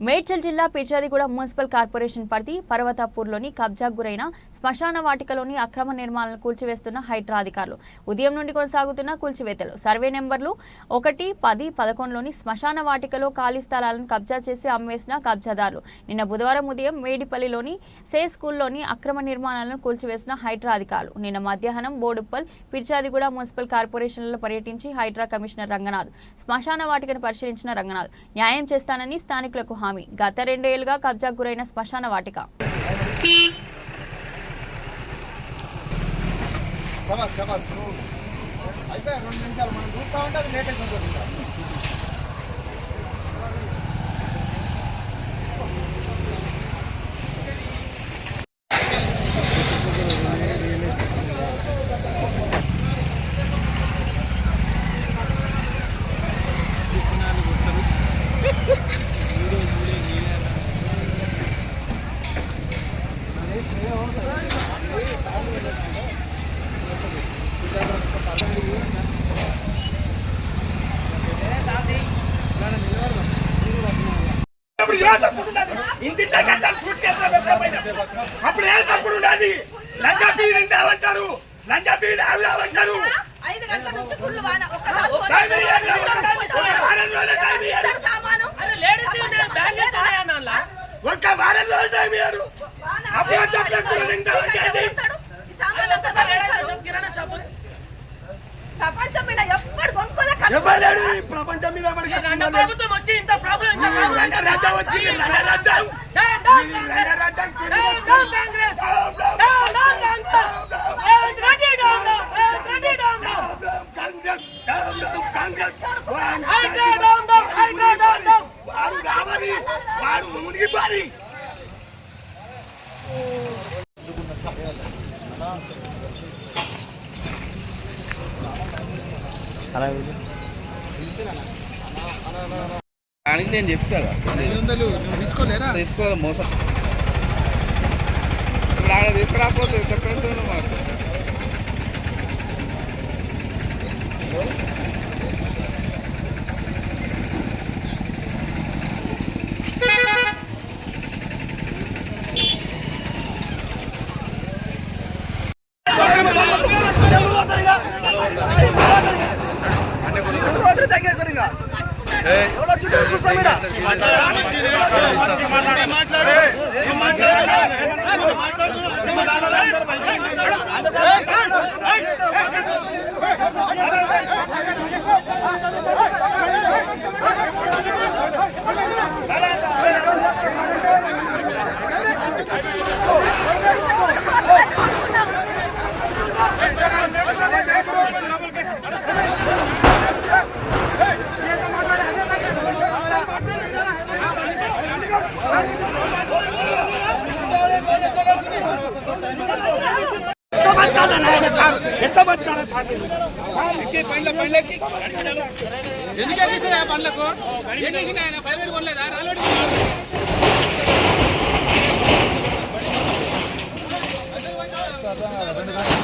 మేడ్చల్ జిల్లా పిర్చాదిగూడ municipal corporation పరిధి పర్వతాపూర్లోని కబ్జాకు గురైన శ్మశాన వాటికలోని అక్రమ నిర్మాణాలను కూల్చివేస్తున్న హైడ్రా అధికారులు. ఉదయం నుండి కొనసాగుతున్న కూల్చివేతలు. సర్వే నెంబర్లు ఒకటి పది పదకొండులోని శ్మశాన వాటికలో ఖాళీ స్థలాలను కబ్జా చేసి అమ్మేసిన కబ్జాదారులు. నిన్న బుధవారం ఉదయం మేడిపల్లిలోని సే స్కూల్లోని అక్రమ నిర్మాణాలను కూల్చివేసిన హైడ్రా అధికారులు. నిన్న మధ్యాహ్నం బోడుప్పల్ పిర్చాదిగూడ మున్సిపల్ కార్పొరేషన్లో పర్యటించి హైడ్రా కమిషనర్ రంగనాథ్ శ్మశాన వాటికను పరిశీలించిన రంగనాథ్ న్యాయం చేస్తానని స్థానికులకు హామీ. గత రెండేళ్ళుగా కబ్జాకు గురైన శ్మశాన వాటిక. శబాస్ అయిపోయా? రెండు నిమిషాలు మనం చూస్తా ఉంటే అది లేటెస్ట్ ఉంటుంది ఇంకా. అప్పుడు ఏ తప్పుడు ఉన్నది? ఇంటి దగ్గర సూట్ కేసులో పెట్టకపోయినా. అప్పుడు ఏ తప్పుడు ఉన్నది లంగా బీడి తింటామంటారు లంగా బీడి ఆవులామంటారు ఐదు గంటల నుంచి ఫుల్ వాన. ఒక్కసారి టైం ఇయ్యాలి. ఒక వారం రోజులు టైం ఇయ్యాలి. ఒక్కసారి సామాను. ఒక్క వారం రోజులు టైం ఇయ్యారు. అప్పుడు చెప్పినప్పుడు. ప్రపంచం మీద ఎప్పుడు కొనుక్కోలే ఈ ప్రపంచం మీద ఎవరికి. ప్రభుత్వం వచ్చి ఇంత ప్రాబ్లం ఇంత వచ్చింది down Congress. Down down Congress Revanth Reddy down down Revanth Reddy down down Congress Congress Hydraa down down Hydraa down down వాడు రావాలి వాడు మునిగిపోయి దానికి నేను చెప్తా తీసుకోవాలి మోసం. ఇప్పుడు ఆడ తీసుకురాకపోతే చెప్పేసి మాకు. 危ない危ない! బతకాలి సార్ ఎందుకు ఎక్కిస్తున్నా బండ్లకు ఏం చేసిన ఆయన పదివేలు కొనలేదా రాలోడి ఏం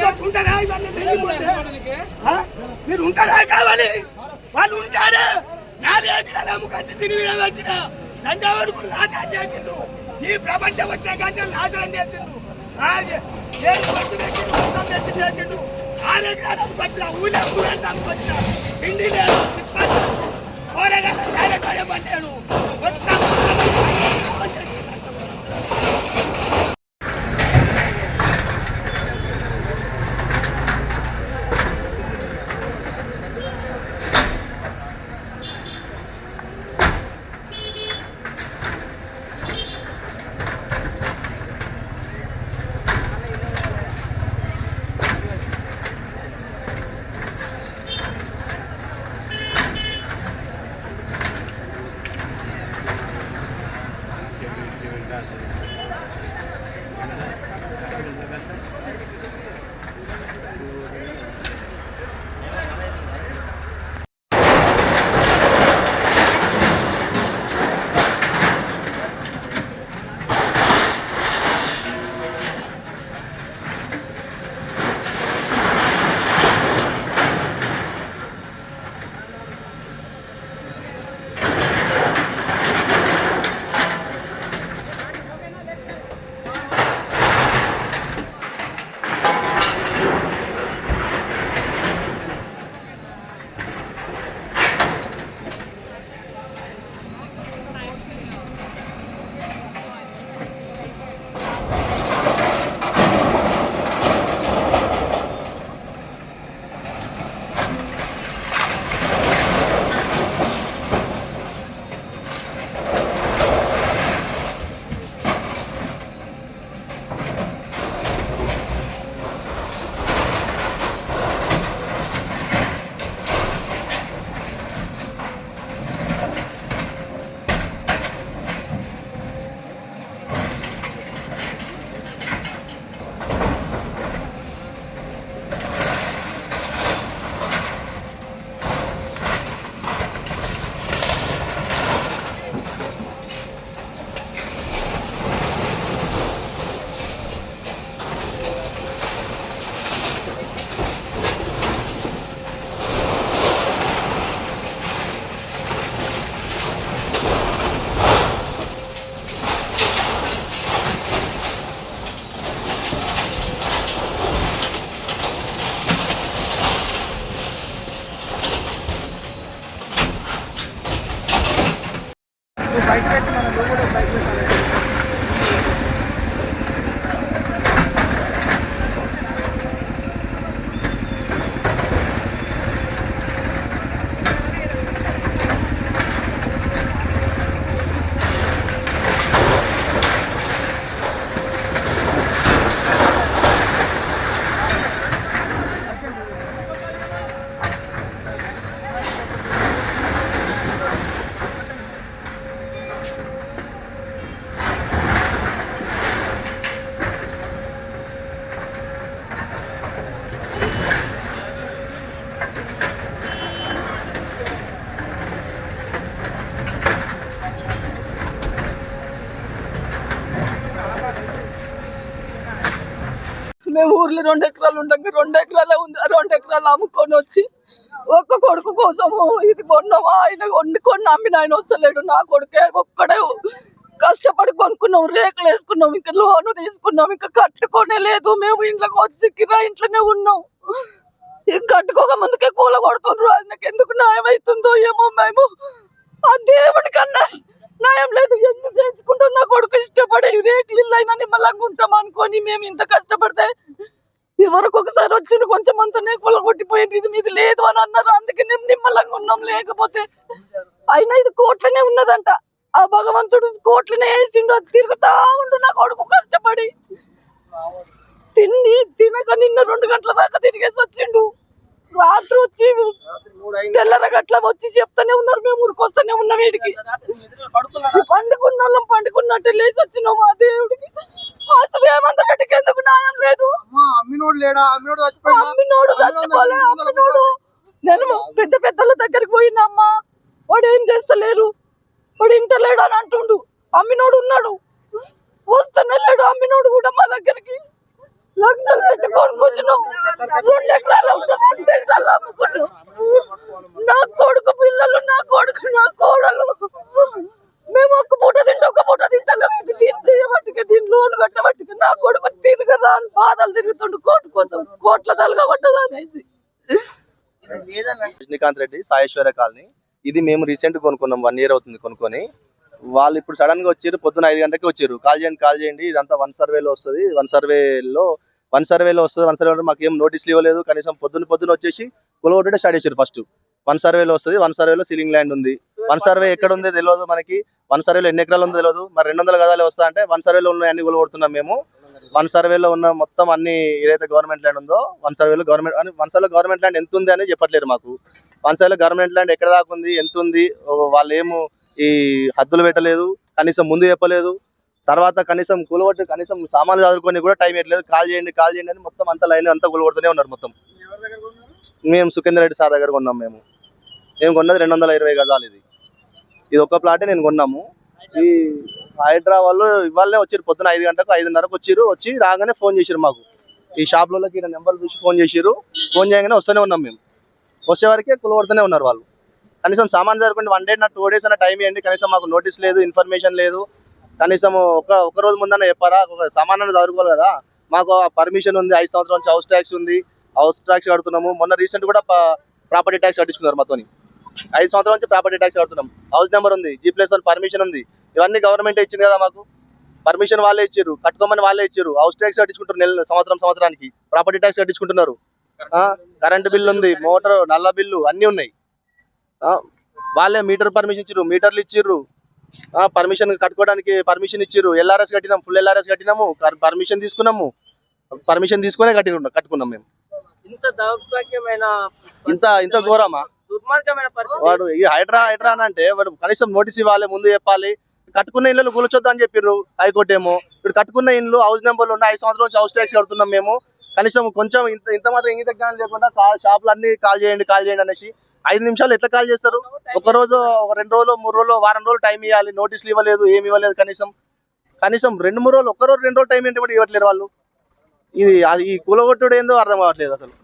మీరు ఉంటారా? ఆ? కావాలి వాళ్ళు ఉంటారు నాదే దినాలు కట్టి తిరిగి వచ్చిన నందవరకు నాశనం చేసిండు ఈ ప్రపంచం వచ్చిన కంటే నాశనం చేసిండు ఆ ఏ- చేసిండు ఆరోగ్యాలకు వచ్చిన ఊళ్ళో ఊరంతానికి వచ్చిన ఇండి లేదు తిప్పలు. కూరగాయలు చాలా కడే పట్టాడు మొత్తం ఊర్లో రెండు ఎకరాలు ఉండగా రెండు ఎకరాలే ఉంది. ఆ రెండు ఎకరాలు అమ్ముకొని వచ్చి ఒక్క కొడుకు కోసము ఇది కొన్నావా ఆయన వండుకొని నమ్మిన ఆయన వస్తలేడు. నా కొడుకే ఒక్కడే కష్టపడి కొనుక్కున్నాం రేకులు వేసుకున్నాం ఇంకా లోను తీసుకున్నాం ఇంకా కట్టుకోనే లేదు. మేము ఇంట్లోకి వచ్చి కిరా ఇంట్లోనే ఉన్నాం. ఇది కట్టుకోక ముందుకే కూల కొడుతుండ్రు. ఆయనకి ఎందుకు న్యాయం అవుతుందో ఏమో మేము ఆ దేవుడి కన్నా న్యాయం లేదు. ఎన్ని చేసుకుంటాం నా కొడుకు ఇష్టపడే రేకులు ఇల్లు అయినా నిమ్మలంగా ఉంటాం అనుకొని మేము ఇంత కష్టపడితే ఎవరికి ఒకసారి వచ్చిన కొంచెం అంతనే కొల కొట్టిపోయింది. ఇది మీది లేదు అని అన్నారు. అందుకే మేము నిమ్మలంగా ఉన్నాం. లేకపోతే అయినా ఇది కోట్లనే ఉన్నదంట. ఆ భగవంతుడు కోట్లనే వేసిండు. అది తిరుగుతా ఉండు నా కొడుకు కష్టపడి. తిని తినక నిన్న రెండు గంటల దాకా తిరిగేసి వచ్చిండు. రాత్రి వచ్చి తెల్లర గట్ల వచ్చి చెప్తానే ఉన్నారు. మేము ఊరికొస్తానే ఉన్నాం వీడికి. పండుకున్న వాళ్ళం పండుకున్నట్టు లేచి వచ్చినాం మా దేవుడికి. ఏమంత గట్టికి ఎందుకు న్యాయం లేదు? అమ్మినోడు లేడా? అమ్మినోడు అమ్మినోడు చచ్చిపోలే అమ్మినోడు నేను పెద్ద పెద్దల దగ్గరికి పోయినమ్మా. వాడు ఏం చేస్తలేరు? తింటలేడు అని అంటుండు. అమ్మినోడు ఉన్నాడు. వస్తూనే లేడు. అమ్మినోడు కూడా మా దగ్గరికి లక్షలు పెట్టి కొనుక్కొచ్చినాం. రెండు ఎకరాలు రెండు ఎకరాలు అమ్ముకున్నాం నా కొడుకు పిల్లలు నా కొడుకు నా కోడలు. మేము ఒక్క పూట తింటే ఒక పూట తింటాం. ఇది దీన్ని చేయబట్టుకే దీని లోన్ కట్టబట్టుకే నా కొడుకు తిరగరా అని బాధలు తిరుగుతుండు. కోర్టు కోసం కోట్ల తలగబడ్డది అనేసి. రజనీకాంత్ రెడ్డి సాయేశ్వర కాలనీ. ఇది మేము రీసెంట్ కొనుక్కున్నాం వన్ ఇయర్ అవుతుంది కొనుక్కొని. వాళ్ళు ఇప్పుడు సడన్గా వచ్చారు పొద్దున ఐదు గంటలకి వచ్చారు. కాల్ చేయండి కాల్ చేయండి ఇదంతా వన్ సర్వేలో వస్తుంది. వన్ సర్వేలో వన్ సర్వేలో వస్తుంది వన్ సర్వేలో మాకు ఏం నోటీసులు ఇవ్వలేదు. కనీసం పొద్దున పొద్దున వచ్చేసి కొలగొట్టే స్టార్ట్ చేశారు ఫస్ట్ వన్ సర్వేలో వస్తుంది. వన్ సర్వేలో సీలింగ్ ల్యాండ్ ఉంది. వన్ సర్వే ఎక్కడ ఉందో తెలియదు మనకి. వన్ సర్వేలో ఎన్ని ఎకరాలు ఉందో తెలియదు మరి రెండు వందల గదాలు వస్తా అంటే వన్ సర్వేలో ఉన్న అన్ని కొలగొడుతున్నాం మేము. వన్ సర్వేలో ఉన్న మొత్తం అన్ని ఏదైతే గవర్నమెంట్ ల్యాండ్ ఉందో వన్ సర్వేలో గవర్నమెంట్ వన్ సర్వేలో గవర్నమెంట్ ల్యాండ్ ఎంత ఉంది అని చెప్పట్లేరు మాకు. వన్ సర్వేలో గవర్నమెంట్ ల్యాండ్ ఎక్కడ దాకా ఉంది? ఎంత ఉంది? వాళ్ళు ఏము ఈ హద్దులు పెట్టలేదు. కనీసం ముందు చెప్పలేదు. తర్వాత కనీసం కూలగొట్టి కనీసం సామాన్లు చదువుకొని కూడా టైం ఇవ్వట్లేదు కాల్ చేయండి కాల్ చేయండి అని మొత్తం అంతా లైన్ అంతా కూలగొడుతూనే ఉన్నారు మొత్తం. మేము సుఖేందర్ రెడ్డి సార్ దగ్గర కొన్నాం మేము. మేము కొన్నది రెండు వందల ఇరవై గజాలు ఇది. ఇది ఒక్క ప్లాటే నేను కొన్నాము. ఈ హైదరాబాద్ ఇవాళనే వచ్చారు పొద్దున ఐదు గంటలకు ఐదున్నరకు వచ్చారు వచ్చి రాగానే ఫోన్ చేశారు మాకు. ఈ షాప్లలోకి ఈయన నెంబర్ చూసి ఫోన్ చేశారు ఫోన్ చేయగానే వస్తూనే ఉన్నాం మేము. వచ్చేవరకే కులవడుతూనే ఉన్నారు వాళ్ళు. కనీసం సామాన్ జరగకుండా వన్ డే నా టూ డేస్ అన్న టైం ఇవ్వండి. కనీసం మాకు నోటీస్ లేదు ఇన్ఫర్మేషన్ లేదు. కనీసం ఒక ఒక రోజు ముందన్న చెప్పారా? ఒక సామాన్ చదువుకోవాలి కదా. మాకు పర్మిషన్ ఉంది. ఐదు సంవత్సరాల నుంచి హౌస్ ట్యాక్స్ ఉంది. హౌస్ ట్యాక్స్ కడుతున్నాము. మొన్న రీసెంట్ కూడా ప్రాపర్టీ ట్యాక్స్ కట్టించుకున్నారు మాతోని ఐదు సంవత్సరాల నుంచి ప్రాపర్టీ ట్యాక్స్ కడుతున్నాం. హౌస్ నెంబర్ ఉంది జీ ప్లస్ వన్ పర్మిషన్ ఉంది. ఇవన్నీ గవర్నమెంట్ ఇచ్చింది కదా మాకు. పర్మిషన్ వాళ్ళే ఇచ్చారు కట్టుకోమని వాళ్ళే ఇచ్చారు హౌస్ ట్యాక్స్ కట్టించుకుంటారు నెల సంవత్సరం సంవత్సరానికి. ప్రాపర్టీ ట్యాక్స్ కట్టించుకుంటున్నారు. కరెంట్ బిల్లు ఉంది మోటార్ నల్ల బిల్లు అన్నీ ఉన్నాయి. ఆ, వాళ్ళే మీటర్ పర్మిషన్ ఇచ్చారు మీటర్లు ఇచ్చిర్రు. పర్మిషన్ కట్టుకోవడానికి పర్మిషన్ ఇచ్చిర్రు. ఎల్ఆర్ఎస్ కట్టినాం ఫుల్ ఎల్ఆర్ఎస్ కట్టినాము పర్మిషన్ తీసుకున్నాము. పర్మిషన్ తీసుకునే కట్టిన కట్టుకున్నాం మేము. ఇంత దౌర్భాగ్యమైన ఇంత ఇంత ఘోరమా? వాడు ఈ హైడ్రా హైడ్రా అని అంటే వాడు కనీసం నోటీస్ ఇవ్వాలి ముందు చెప్పాలి. కట్టుకున్న ఇళ్ళు అని చెప్పిర్రు హైకోర్టు ఏమో. ఇప్పుడు కట్టుకున్న ఇల్లు హౌస్ నెంబర్లు ఉన్నాయి. ఐదు సంవత్సరాల నుంచి హౌస్ ట్యాక్స్ కడుతున్నాం మేము. కనీసం కొంచెం ఇంత ఇంత మాత్రం ఇంగిత జ్ఞానం లేకుండా షాపులు అన్ని కాల్ చేయండి కాల్ చేయండి అనేసి ఐదు నిమిషాలు ఎట్లా కాల్ చేస్తారు? ఒక రోజు ఒక రెండు రోజులు మూడు రోజులు వారం రోజులు టైం ఇవ్వాలి. నోటీసులు ఇవ్వలేదు ఏమి ఇవ్వలేదు కనీసం. కనీసం రెండు మూడు రోజులు ఒక రోజు రెండు రోజులు టైం ఏంటి ఇవ్వట్లేరు వాళ్ళు? ఇది అది ఈ కూలగొట్టుడు ఏందో అర్థం కావట్లేదు అసలు.